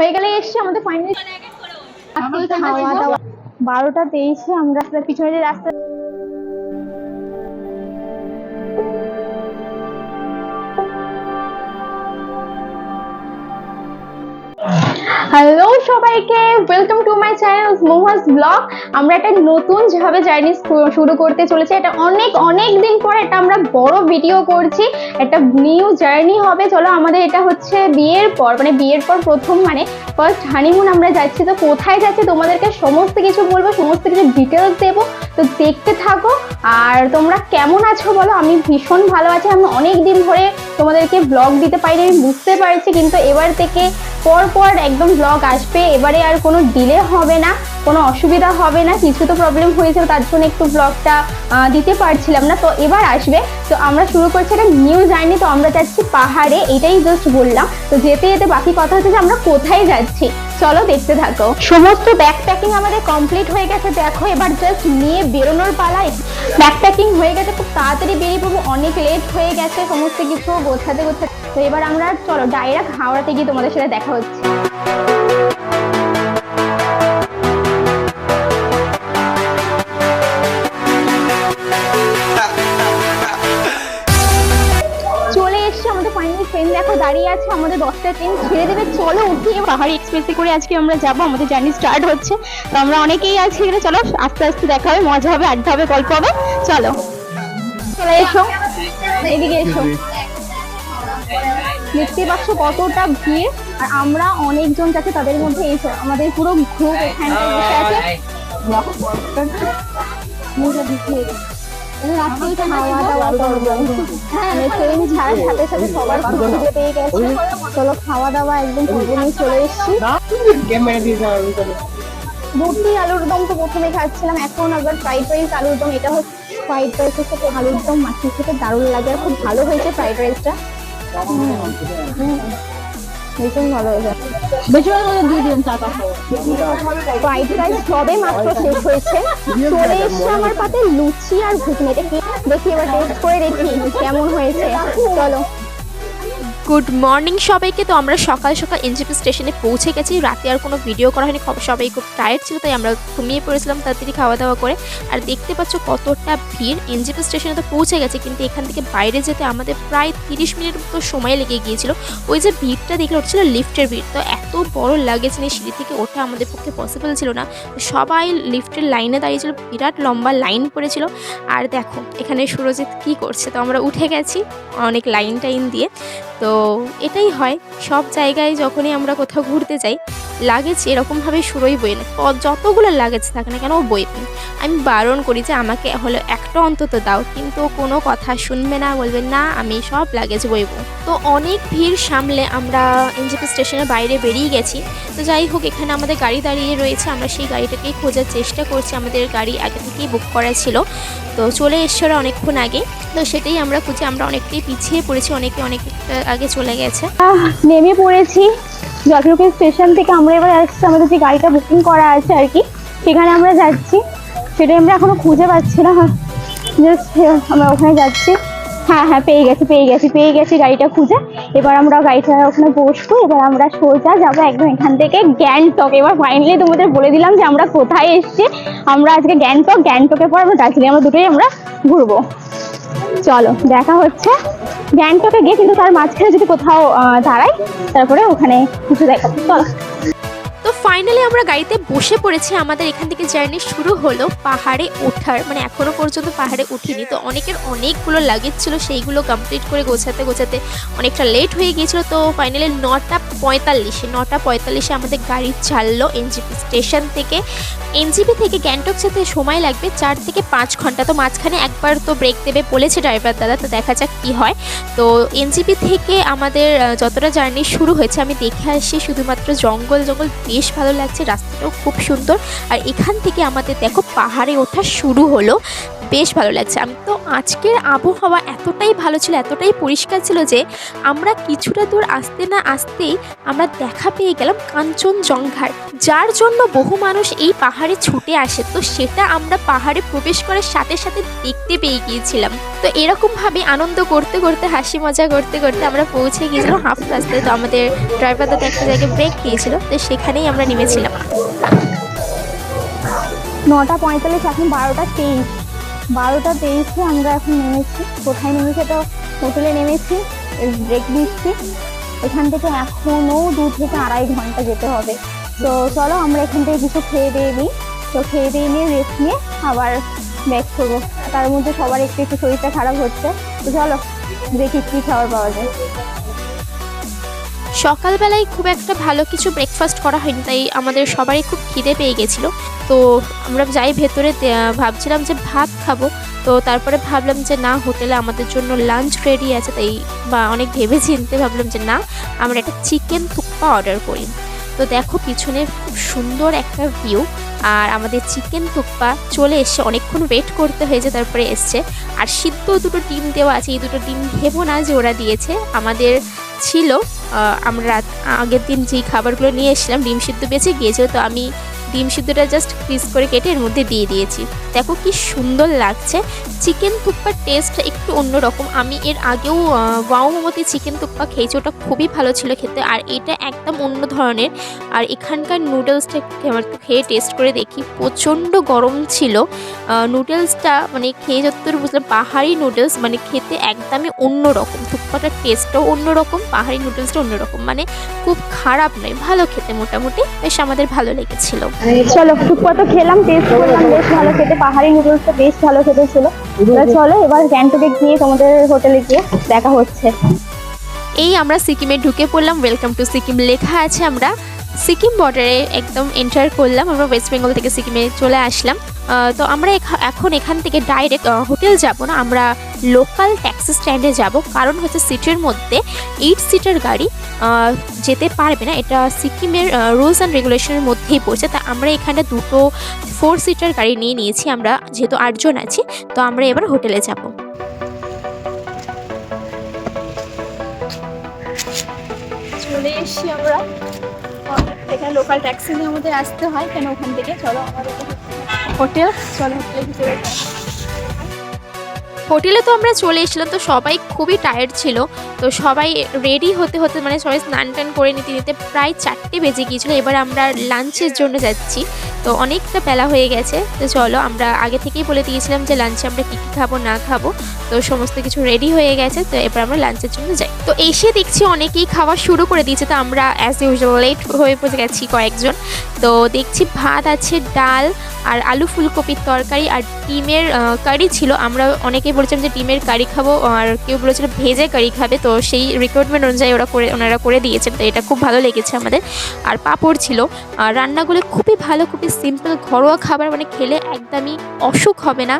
হয়ে গেলে এসছি আমাদের ফাইনালি খাওয়া দাওয়া। বারোটা তেইশে আমরা পিছনে যে রাস্তা হ্যালো সবাইকে welcome to my channel Mohas blog আমরা একটা নতুন যেভাবে জার্নি শুরু করতে চলেছি, এটা অনেক অনেক দিন পর এটা আমরা বড় ভিডিও করছি। একটা নিউ জার্নি হবে, চলো আমাদের এটা হচ্ছে বিয়ের পর মানে বিয়ের পর প্রথম মানে ফার্স্ট হানিমুন আমরা যাচ্ছি। তো কোথায় যাচ্ছি তোমাদেরকে সমস্ত কিছু বলব, সমস্ত কিছু ডিটেলস দেবো। তো দেখতে থাকো, আর তোমরা কেমন আছো বলো? আমি ভীষণ ভালো আছি। আমি অনেক দিন ধরে তোমাদেরকে ব্লগ দিতে পারিনি, আমি বুঝতে পারছি, কিন্তু এবার থেকে পর পর একদম ব্লগ আসবে। এবারে আর কোনো ডিলে হবে না, কোনো অসুবিধা হবে না, কিছু তো প্রবলেম হয়েছিল তার জন্য একটু ব্লগটা দিতে পারছিলাম না। তো এবার আসবে। তো আমরা শুরু করছি একটা নিউ জার্নি তো আমরা যাচ্ছি পাহাড়ে, এটাই জাস্ট বললাম। তো যেতে যেতে বাকি কথা হচ্ছে যে আমরা কোথায় যাচ্ছি? চলো দেখতে থাকো। সমস্ত ব্যাগ প্যাকিং আমাদের কমপ্লিট হয়ে গেছে। দেখো, এবার জাস্ট নিয়ে বেরোনোর পালা। ব্যাগ প্যাকিং হয়ে গেছে, খুব তাড়াতাড়ি বেরিয়ে পড়ব। অনেক লেট হয়ে গেছে, সমস্ত কিছু গোছাতে গোছাতে। তো এবার আমরা চলো ডাইরেক্ট হাওড়াতে গিয়ে তোমাদের সাথে দেখা হচ্ছে। ট্রেন দেখো দাঁড়িয়ে আছে আমাদের দশটা ট্রেন ছেড়ে দেবে, চলো পাহাড়ি এক্সপ্রেসে করে আজকে আমরা যাব, আমাদের জার্নি স্টার্ট হচ্ছে। তো আমরা অনেকেই আছি চলো আস্তে আস্তে দেখা হবে, মজা হবে, আড্ডা হবে, গল্প হবে। চলো। চলে এসো। এদিকে এসো। দেখতে পাচ্ছ কতটা ভিড়। আর আমরা অনেকজন যাচ্ছে তাদের মধ্যে এসো আমাদের পুরো গ্রুপ এখানটায় বসে আছে। হ্যাঁ সাথে সাথে সবার খুব খিদে পেয়ে গেছে। চলো খাওয়া দাওয়া একদম চলে এসেছি। রুটি আলুর দম তো প্রথমে খাচ্ছিলাম। এখন আবার ফ্রাইড রাইস আলুর দম এটা হচ্ছে ফ্রাইড রাইসের সাথে আলুর দম মাছের সাথে দারুণ লাগে। আর খুব ভালো হয়েছে ফ্রাইড রাইসটা ভালো ফ্রাইড রাইস মাত্র শেষ হয়েছে। আমার পাতে লুচি আর ঘুগনি কি দেখি এবার টেস্ট করে দেখি কেমন হয়েছে চলো গুড মর্নিং সবাইকে। তো আমরা সকাল সকাল এনজিপি স্টেশনে পৌঁছে গেছি। রাতে আর কোনো ভিডিও করা হয়নি। সবাই খুব টায়ার্ড ছিল, তাই আমরা ঘুমিয়ে পড়েছিলাম তাড়াতাড়ি খাওয়া দাওয়া করে। আর দেখতে পাচ্ছ কতটা ভিড়। এনজিপি স্টেশনে তো পৌঁছে গেছে, কিন্তু এখান থেকে বাইরে যেতে আমাদের প্রায় তিরিশ মিনিট মতো সময় লেগে গিয়েছিল। ওই যে ভিড়টা দেখলে ওটা ছিল লিফটের ভিড়। তো এত বড় লাগেজ নিয়ে সিঁড়ি থেকে ওঠা আমাদের পক্ষে পসিবল ছিল না। সবাই লিফটের লাইনে দাঁড়িয়েছিল, বিরাট লম্বা লাইন পড়েছিল। আর দেখো, এখানে সুরজিৎ কী করছে? তো আমরা উঠে গেছি অনেক লাইন টাইন দিয়ে। তো এটাই হয়। সব জায়গায় যখনই আমরা কোথাও ঘুরতে যাই লাগেজ এরকমভাবে শুরুই বই না ক- যতগুলো লাগেজ থাকে না কেন ও বই আমি বারণ করি যে আমাকে হলো একটা অন্তত দাও, কিন্তু কোনো কথা শুনবে না, বলবে, না, আমি সব লাগেজ বইব তো অনেক ভিড় সামলে আমরা এনজিপি স্টেশনের বাইরে বেরিয়ে গেছি। তো যাই হোক, এখানে আমাদের গাড়ি দাঁড়িয়ে রয়েছে। আমরা সেই গাড়িটাকেই খোঁজার চেষ্টা করছি। আমাদের গাড়ি আগে থেকেই বুক করা ছিল। তো চলে এসছে ওরা অনেকক্ষণ আগে। তো সেটাই আমরা খুঁজে, আমরা অনেকটাই পিছিয়ে পড়েছি। অনেকে অনেক আগে চলে গেছে। নেমে পড়েছি। জলপাইগুড়ি স্টেশন থেকে আমরা এবার আসছি, আমাদের যে গাড়িটা বুকিং করা আছে আর কি, সেখানে আমরা যাচ্ছি। সেটাই আমরা এখনও খুঁজে পাচ্ছি না। জাস্ট আমরা ওখানে যাচ্ছি। হ্যাঁ হ্যাঁ পেয়ে গেছি পেয়ে গেছি পেয়ে গেছি গাড়িটা খুঁজে। এবার আমরা গাড়িটা ওখানে বসবো। এবার আমরা সোজা যাব একদম এখান থেকে গ্যাংটক। এবার ফাইনালি তোমাদের বলে দিলাম যে আমরা কোথায় এসেছি। আমরা আজকে গ্যাংটক গ্যাংটকের পর আমরা দার্জিলিং, আমরা দুটোই আমরা ঘুরবো। চলো, দেখা হচ্ছে। গ্যাংটকে গিয়ে কিন্তু তার মাঝখানে যদি কোথাও দাঁড়াই, তারপরে ওখানে কিছু দেখাবো চলো। তো ফাইনালি আমরা গাড়িতে বসে পড়েছি। আমাদের এখান থেকে জার্নি শুরু হলো পাহাড়ে ওঠার। মানে এখনও পর্যন্ত পাহাড়ে উঠিনি। তো অনেকের অনেকগুলো লাগেজ ছিল, সেইগুলো কমপ্লিট করে গোছাতে গোছাতে অনেকটা লেট হয়ে গিয়েছিল। তো ফাইনালি নটা পঁয়তাল্লিশে নটা পঁয়তাল্লিশে আমাদের গাড়ি ছাড়লো এনজিপি স্টেশন থেকে। এনজিপি থেকে গ্যাংটক যেতে সময় লাগবে চার থেকে পাঁচ ঘণ্টা। তো মাঝখানে একবার তো ব্রেক দেবে বলেছে ড্রাইভার দাদা, তো দেখা যাক কী হয়। তো এনজিপি থেকে আমাদের যতটা জার্নি শুরু হয়েছে, আমি দেখে আসি শুধুমাত্র জঙ্গল জঙ্গল বেশ ভালো লাগছে, রাস্তাটাও খুব সুন্দর। আর এখান থেকে আমাদের দেখো পাহাড়ে ওঠা শুরু হলো। বেশ ভালো লাগছে। আমি তো আজকের আবহাওয়া এতটাই ভালো ছিল, এতটাই পরিষ্কার ছিল যে আমরা কিছুটা দূর আসতে না আসতেই আমরা দেখা পেয়ে গেলাম কাঞ্চনজঙ্ঘার। যার জন্য বহু মানুষ এই পাহাড়ে ছুটে আসে। তো সেটা আমরা পাহাড়ে প্রবেশ করার সাথে সাথে দেখতে পেয়ে গিয়েছিলাম। তো এরকমভাবে আনন্দ করতে করতে, হাসি মজা করতে করতে আমরা পৌঁছে গিয়েছিলাম হাফ রাস্তায়। তো আমাদের ড্রাইভার দাদা একটা জায়গায় ব্রেক দিয়েছিল, তো সেখানেই আমরা নেমেছিলাম। নটা পঁয়তাল্লিশ, এখন বারোটা তেইশ। বারোটা তেইশে আমরা এখন নেমেছি। কোথায় নেমেছি তো হোটেলে নেমেছি ব্রেক দিচ্ছি। এখান থেকে এখনও দু থেকে আড়াই ঘণ্টা যেতে হবে। তো চলো আমরা এখান থেকে কিছু খেয়ে দিয়ে নিই। তো খেয়ে দিয়ে নিয়ে রেস্ট নিয়ে আবার ব্যাক করব। তার মধ্যে সবার একটু একটু শরীরটা খারাপ হচ্ছে। তো চলো দেখি কী খাবার পাওয়া যায়। সকালবেলায় খুব একটা ভালো কিছু ব্রেকফাস্ট করা হয়নি, তাই আমাদের সবারই খুব খিদে পেয়ে গেছিল। তো আমরা যাই ভেতরে ভাবছিলাম যে ভাত খাব, তো তারপরে ভাবলাম যে না, হোটেলে আমাদের জন্য লাঞ্চ রেডি আছে, তাই, বা অনেক ভেবে চিনতে ভাবলাম যে না, আমরা একটা চিকেন থুপ্পা অর্ডার করি। তো দেখো পিছনে খুব সুন্দর একটা ভিউ আর আমাদের চিকেন থুপ্পা চলে এসছে, অনেকক্ষণ ওয়েট করতে হয়েছে, তারপরে এসছে। আর সিদ্ধ দুটো ডিম দেওয়া আছে, এই দুটো ডিম ভেবো না যে ওরা দিয়েছে, আমাদের ছিল আমরা রাত- আগের দিন যেই খাবারগুলো নিয়ে এসেছিলাম, ডিম সিদ্ধ বেঁচে গিয়েছিল, তো আমি ডিম সিদ্ধটা জাস্ট পিস করে কেটে এর মধ্যে দিয়ে দিয়েছি। দেখো কি সুন্দর লাগছে। চিকেন থুপ্পার টেস্ট একটু অন্যরকম। আমি এর আগেও ওয়াও মোমোতে চিকেন থুপ্পা খেয়েছি, ওটা খুবই ভালো ছিল খেতে। আর এটা একদম অন্য ধরনের। আর এখানকার নুডলসটা আমার খেয়ে টেস্ট করে দেখি। প্রচণ্ড গরম ছিল। নুডলসটা মানে খেয়ে যতদূর বুঝলাম, পাহাড়ি নুডলস মানে খেতে একদমই অন্যরকম। থুপ্পাটার টেস্টটাও অন্যরকম, পাহাড়ি নুডলসটা অন্যরকম। মানে খুব খারাপ নয়, ভালো খেতে মোটামুটি। বেশ আমাদের ভালো লেগেছিল। চলো টুকপা তো খেলাম টেস্ট করলাম, বেশ ভালো খেতে পাহাড়ি নুডলসটা বেশ ভালো খেতে ছিল চলো এবার গ্যাংটকে গিয়ে তোমাদের হোটেলে গিয়ে দেখা হচ্ছে। এই আমরা সিকিমে ঢুকে পড়লাম ওয়েলকাম টু সিকিম। লেখা আছে আমরা সিকিম বর্ডারে একদম এন্টার করলাম আমরা ওয়েস্ট বেঙ্গল থেকে সিকিমে চলে আসলাম। তো আমরা এখা- এখন এখান থেকে ডাইরেক্ট হোটেল যাব না, আমরা লোকাল ট্যাক্সি স্ট্যান্ডে যাব। কারণ হচ্ছে সিটির মধ্যে এইট সিটার গাড়ি যেতে পারবে না। এটা সিকিমের রুলস অ্যান্ড রেগুলেশনের মধ্যেই পড়ছে। তা আমরা এখানে দুটো ফোর সিটার গাড়ি নিয়ে নিয়েছি, আমরা যেহেতু আটজন আছি, তো আমরা এবার হোটেলে যাব। চলে আমরা। এখানে লোকাল ট্যাক্সি নিয়ে আমাদের আসতে হয়। কেন ওখান থেকে? চলো আমাদের হোটেল? চলো হোটেলে তো আমরা চলে এসেছিলাম, তো সবাই খুবই টায়ার্ড ছিল। তো সবাই রেডি হতে হতে মানে সবাই স্নান টান করে নিতে নিতে প্রায় চারটে বেজে গিয়েছিল। এবার আমরা লাঞ্চের জন্য যাচ্ছি। তো অনেকটা বেলা হয়ে গেছে। তো চলো, আমরা আগে থেকেই বলে দিয়েছিলাম যে লাঞ্চে আমরা কী কী খাব, না খাব। তো সমস্ত কিছু রেডি হয়ে গেছে। তো এবার আমরা লাঞ্চের জন্য যাই। তো এসে দেখছি অনেকেই খাওয়া শুরু করে দিয়েছে। তো আমরা অ্যাজ ইউজুয়াল লেট হয়ে পড়ে গেছি কয়েকজন। তো দেখছি ভাত আছে, ডাল আর আলু ফুলকপির তরকারি আর ডিমের কারি ছিল। আমরা অনেকেই বলেছিলাম যে ডিমের কারি খাব আর কেউ বলেছিল ভেজে কারি খাবে, তো সেই রিকোয়ারমেন্ট অনুযায়ী ওরা করে, ওনারা করে দিয়েছেন, তো এটা খুব ভালো লেগেছে আমাদের। আর পাঁপড় ছিল। আর রান্নাগুলো খুবই ভালো, খুবই সিম্পল ঘরোয়া খাবার মানে খেলে একদমই অসুখ হবে না।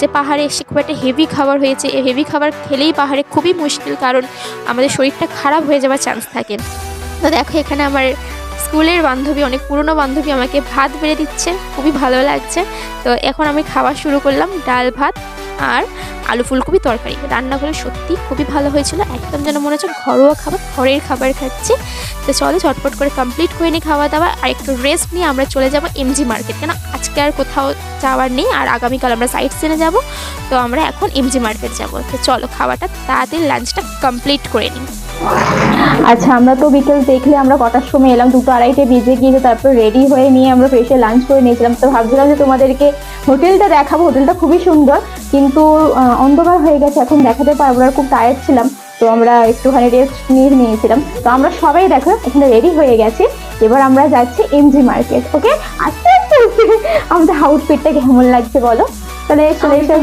যে পাহাড়ে এসে খুব একটা হেভি খাবার হয়েছে এই হেভি খাবার খেলেই পাহাড়ে খুবই মুশকিল, কারণ আমাদের শরীরটা খারাপ হয়ে যাওয়ার চান্স থাকে। তো দেখো এখানে আমার স্কুলের বান্ধবী, অনেক পুরনো বান্ধবী আমাকে ভাত বেড়ে দিচ্ছে, খুবই ভালো লাগছে। তো এখন আমি খাওয়া শুরু করলাম ডাল ভাত আর আলু ফুলকপি তরকারি। রান্নাগুলো সত্যি খুবই ভালো হয়েছিল, একদম যেন মনে হচ্ছে ঘরোয়া খাবার, ঘরের খাবার খাচ্ছি। তো চলো ঝটপট করে কমপ্লিট করে নিই খাওয়া দাওয়া আর একটু রেস্ট নিয়ে আমরা চলে যাব এমজি মার্কেট কেন আজকে আর কোথাও যাওয়ার নেই আর আগামীকাল আমরা সাইড সিনে যাব। তো আমরা এখন এমজি মার্কেট যাব। তো চলো খাওয়াটা, তাড়াতাড়ি লাঞ্চটা কমপ্লিট করে নিই। আচ্ছা আমরা তো বিকেল দেখলে আমরা কটার সময় এলাম, দুটো আড়াইটে বেজে গিয়েছে, তারপর রেডি হয়ে নিয়ে আমরা ফ্রেশে লাঞ্চ করে নিয়েছিলাম। তো ভাবছিলাম যে তোমাদেরকে হোটেলটা দেখাবো, হোটেলটা খুবই সুন্দর, কিন্তু অন্ধকার হয়ে গেছে, এখন দেখাতে পারব না খুব টায়ার্ড ছিলাম। তো আমরা একটুখানি রেস্ট নিয়ে নিয়েছিলাম। তো আমরা সবাই দেখো, এখানে রেডি হয়ে গেছি। এবার আমরা যাচ্ছি এমজি মার্কেট ওকে আস্তে আস্তে আমাদের আউটফিটটা কেমন লাগছে বলো? তাহলে চলে এসে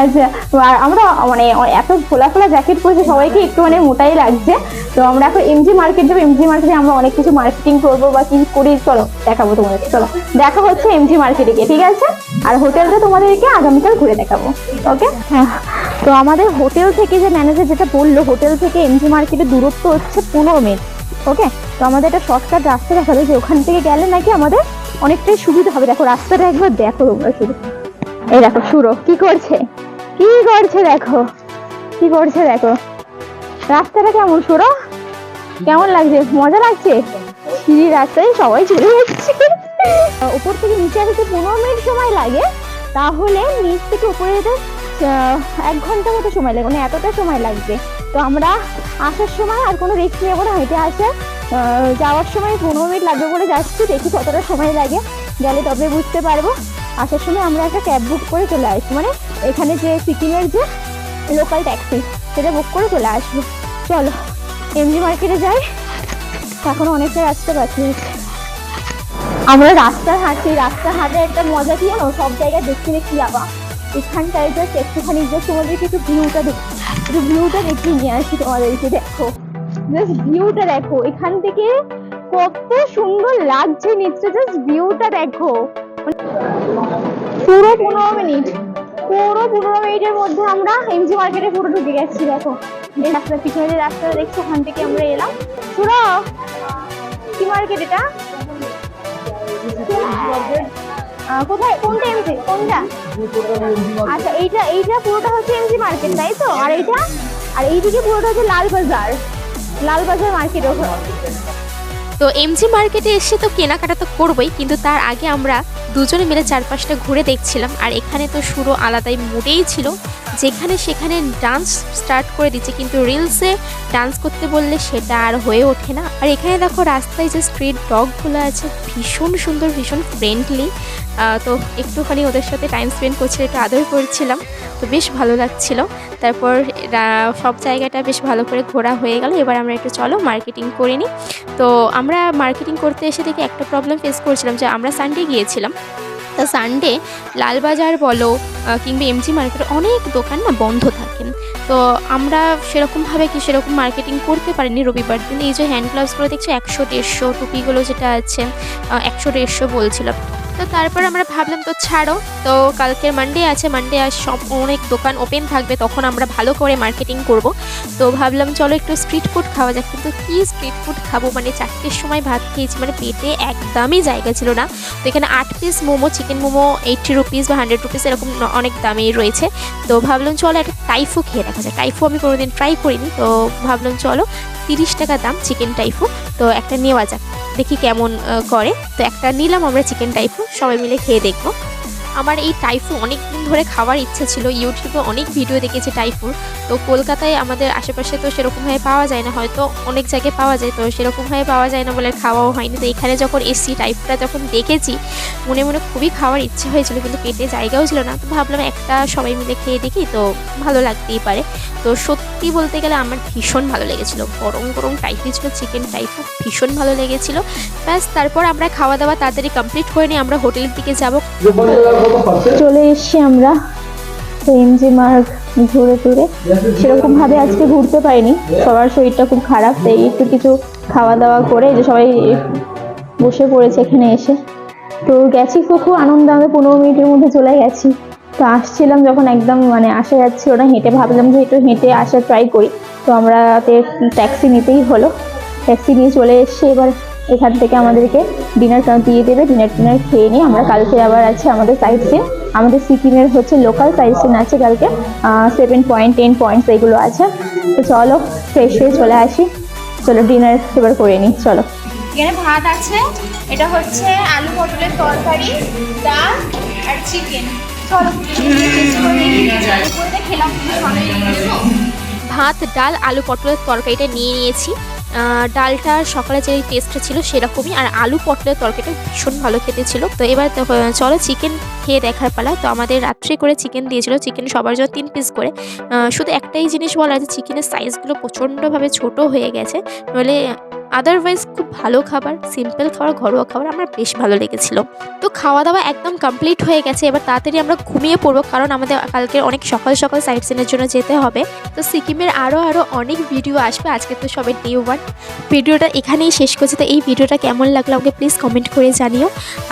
আচ্ছা আর আমরা মানে এত খোলা খোলা জ্যাকেট পরেছে সবাইকে একটু মানে মোটাই লাগছে। তো আমরা এখন এমজি মার্কেট যাব। এমজি মার্কেটে আমরা অনেক কিছু মার্কেটিং করব বা কি করি চলো দেখাবো তোমাদের চলো দেখা হচ্ছে এমজি মার্কেটে গিয়ে ঠিক আছে? আর হোটেলটা তোমাদেরকে আগামীকাল ঘুরে দেখাবো ওকে হ্যাঁ তো আমাদের হোটেল থেকে যে ম্যানেজার যেটা বলল হোটেল থেকে এমজি মার্কেটের দূরত্ব হচ্ছে পনেরো মিনিট ওকে তো আমাদের একটা শর্টকাট রাস্তা দেখাল যে ওখান থেকে গেলে নাকি আমাদের অনেকটাই সুবিধা হবে। দেখো রাস্তাটা একবার দেখো তোমরা শুধু। এই দেখো সুরো কি করছে? কি করছে দেখো? কি করছে দেখো? রাস্তাটা কেমন? সুরো কেমন লাগছে? মজা লাগছে? সিঁড়ি রাস্তায় সবাই চলে যাচ্ছে। উপর থেকে নিচে আসতে পনেরো মিনিট সময় লাগে। তাহলে নিচ থেকে উপরে যেতে এক ঘণ্টা মতো সময় লাগে। মানে এতটা সময় লাগবে। তো আমরা আসার সময় আর কোনো রিস্ক নেব না। হেঁটে আসে আহ, যাওয়ার সময় পনেরো মিনিট লাগবে বলে যাচ্ছি, দেখি কতটা সময় লাগে। গেলে তবে বুঝতে পারব। আসার সময় আমরা একটা ক্যাব বুক করে চলে আসব। মানে এখানে যে সিকিমের যে লোকাল ট্যাক্সি সেটা বুক করে চলে আসব। চলো এমজি মার্কেটে যাই। এখন অনেকটা রাস্তা আছে। আমরা রাস্তায় হাঁটছি রাস্তায় হাঁটে একটা মজা কি জানো? সব জায়গায় দেখতে দেখতে আবার এখানটায় জাস্ট একটুখানি জাস্ট তোমাদেরকে কিছু ভিউটা দেখো ভিউটা দেখিয়ে নিয়ে আসি তোমাদেরকে, দেখো। জাস্ট ভিউটা দেখো। এখান থেকে কত সুন্দর লাগছে নিচটা। জাস্ট ভিউটা দেখো। পুরো পনেরো মিনিট। পুরো পনেরো মিনিটের মধ্যে আমরা এমজি মার্কেটে পুরো ঢুকে গেছি, দেখো। এই রাস্তা পিছনে রাস্তাটা দেখছ, ওখান থেকে আমরা এলাম। পুরো কি মার্কেট এটা। কোথায়? কোনটা এমজি কোনটা? আচ্ছা এইটা এইটা পুরোটা হচ্ছে এমজি মার্কেট তাই তো? আর এইটা? আর এইদিকে পুরোটা হচ্ছে লাল বাজার। লাল বাজার মার্কেট তো এমজি মার্কেটে এসে তো কেনাকাটা তো করবোই, কিন্তু তার আগে আমরা দুজনে মিলে চারপাশটা ঘুরে দেখছিলাম, আর এখানে তো শুরু আলাদাই মুডেই ছিল। যেখানে সেখানে ডান্স স্টার্ট করে দিচ্ছে, কিন্তু রিলসে ডান্স করতে বললে সেটা আর হয়ে ওঠে না। আর এখানে দেখো রাস্তায় যে স্ট্রিট ডগগুলো আছে, ভীষণ সুন্দর, ভীষণ ফ্রেন্ডলি তো একটুখানি ওদের সাথে টাইম স্পেন্ড করছিলাম একটু আদর করছিলাম, তো বেশ ভালো লাগছিল। তারপর সব জায়গাটা বেশ ভালো করে ঘোরা হয়ে গেল। এবার আমরা একটু চলো মার্কেটিং করে নিই। তো আমরা মার্কেটিং করতে এসে দেখি একটা প্রবলেম ফেস করছিলাম যে আমরা সানডে গিয়েছিলাম। সানডে লালবাজার বলো কিংবা এমজি মার্কেট অনেক দোকান না বন্ধ থাকেন তো আমরা সেরকমভাবে কি সেরকম মার্কেটিং করতে পারিনি রবিবার দিন। এই যে হ্যান্ড গ্লাভসগুলো দেখছি, একশো দেড়শো টুপিগুলো যেটা আছে একশো দেড়শো বলছিলাম। তো তারপর আমরা ভাবলাম, তো ছাড়ো। তো কালকের মানডে আছে মানডে আর সব অনেক দোকান ওপেন থাকবে, তখন আমরা ভালো করে মার্কেটিং করব। তো ভাবলাম, চলো একটু স্ট্রিট ফুড খাওয়া যাক। কিন্তু কি স্ট্রিট ফুড খাব? মানে চারটের সময় ভাত খেয়েছি মানে পেটে একদমই জায়গা ছিল না। তো এখানে আট piece momo chicken momo eighty rupees বা হান্ড্রেড রুপিস এরকম অনেক দামেই রয়েছে। তো ভাবলাম, চলো একটা টাইফু খেয়ে দেখা যায় টাইফু আমি কোনোদিন ট্রাই করিনি, তো ভাবলাম, চলো তিরিশ টাকা দাম চিকেন টাইফু তো একটা নেওয়া যাক। দেখি কেমন করে। তো একটা নিলাম আমরা চিকেন টাইপ সবাই মিলে খেয়ে দেখব। আমার এই টাইফু অনেক দিন ধরে খাওয়ার ইচ্ছা ছিল ইউটিউবে অনেক ভিডিও দেখেছি টাইফুর তো কলকাতায় আমাদের আশেপাশে তো সেরকমভাবে পাওয়া যায় না, হয়তো অনেক জায়গায় পাওয়া যায়, তো সেরকমভাবে পাওয়া যায় না বলে খাওয়াও হয়নি। তো এখানে যখন এসছি টাইফুটা যখন দেখেছি, মনে মনে খুবই খাওয়ার ইচ্ছে হয়েছিল, কিন্তু পেটে জায়গাও ছিল না। তো ভাবলাম একটা সবাই মিলে খেয়ে দেখি, তো ভালো লাগতেই পারে। তো সত্যি বলতে গেলে আমার ভীষণ ভালো লেগেছিল। গরম গরম টাইফি ছিল চিকেন টাইফু ভীষণ ভালো লেগেছিল। ব্যাস, তারপর আমরা খাওয়া দাওয়া তাড়াতাড়ি কমপ্লিট করে নিয়ে আমরা হোটেলের দিকে যাব। চলে এসেছি আমরা তো এমজি মার্গ ঘুরে টুরে সেরকম ভাবে আজকে ঘুরতে পারিনি। সবার শরীরটা খুব খারাপ, তাই একটু কিছু খাওয়া দাওয়া করে যে সবাই বসে পড়েছে এখানে এসে। তো গেছি খুব খুব আনন্দ আমরা পনেরো মিনিটের মধ্যে চলে গেছি। তো আসছিলাম যখন একদম মানে আসা যাচ্ছিল না হেঁটে, ভাবলাম যে একটু হেঁটে আসা ট্রাই করি। তো আমরা ট্যাক্সি নিতেই হলো। ট্যাক্সি নিয়ে চলে এসেছি এবার। এখান থেকে আমাদেরকে ডিনার দিয়ে দেবে। ডিনার টিনার খেয়ে নিয়ে আমরা কালকে আবার আছে আমাদের সাইড সিন আমাদের সিকিমের হচ্ছে লোকাল সাইড সিন আছে কালকে। সেভেন পয়েন্ট টেন পয়েন্টস এইগুলো আছে। তো চলো ফ্রেশ হয়ে চলে আসি। চলো ডিনার এবার করে নিই চলো। এখানে ভাত আছে এটা হচ্ছে আলু পটলের তরকারি ডাল আর চিকেন। ভাত ডাল আলু পটলের তরকারিটা নিয়ে নিয়েছি। ডালটা সকালে যে টেস্টটা ছিল সেরকমই, আর আলু পটলের তরকারিটা ভীষণ ভালো খেতে ছিল। তো এবার চলো চিকেন খেয়ে দেখার পালা। তো আমাদের রাত্রে করে চিকেন দিয়েছিল। চিকেন সবার জন্য তিন পিস করে। শুধু একটাই জিনিস বলা আছে চিকেনের সাইজগুলো প্রচণ্ডভাবে ছোট হয়ে গেছে। নইলে আদারওয়াইজ ভালো খাবার সিম্পল খাবার, ঘরোয়া খাবার আমার বেশ ভালো লেগেছিল। তো খাওয়া দাওয়া একদম কমপ্লিট হয়ে গেছে, এবার তাড়াতাড়ি আমরা ঘুমিয়ে পড়ব কারণ আমাদের কালকে অনেক সকাল সকাল সাইট সিনের জন্য যেতে হবে। তো সিকিমের আরও আরও অনেক ভিডিও আসবে, আজকে তো সবাই ডে ওয়ান ভিডিওটা এখানেই শেষ করছি, তো এই ভিডিওটা কেমন লাগল আমাকে প্লিজ কমেন্ট করে জানিও।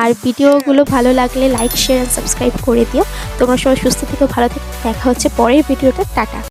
আর ভিডিওগুলো ভালো লাগলে লাইক শেয়ার সাবস্ক্রাইব করে দিও। তোমরা সবাই সুস্থ থেকো, ভালো থেকো, দেখা হচ্ছে পরের ভিডিওটা টাটা।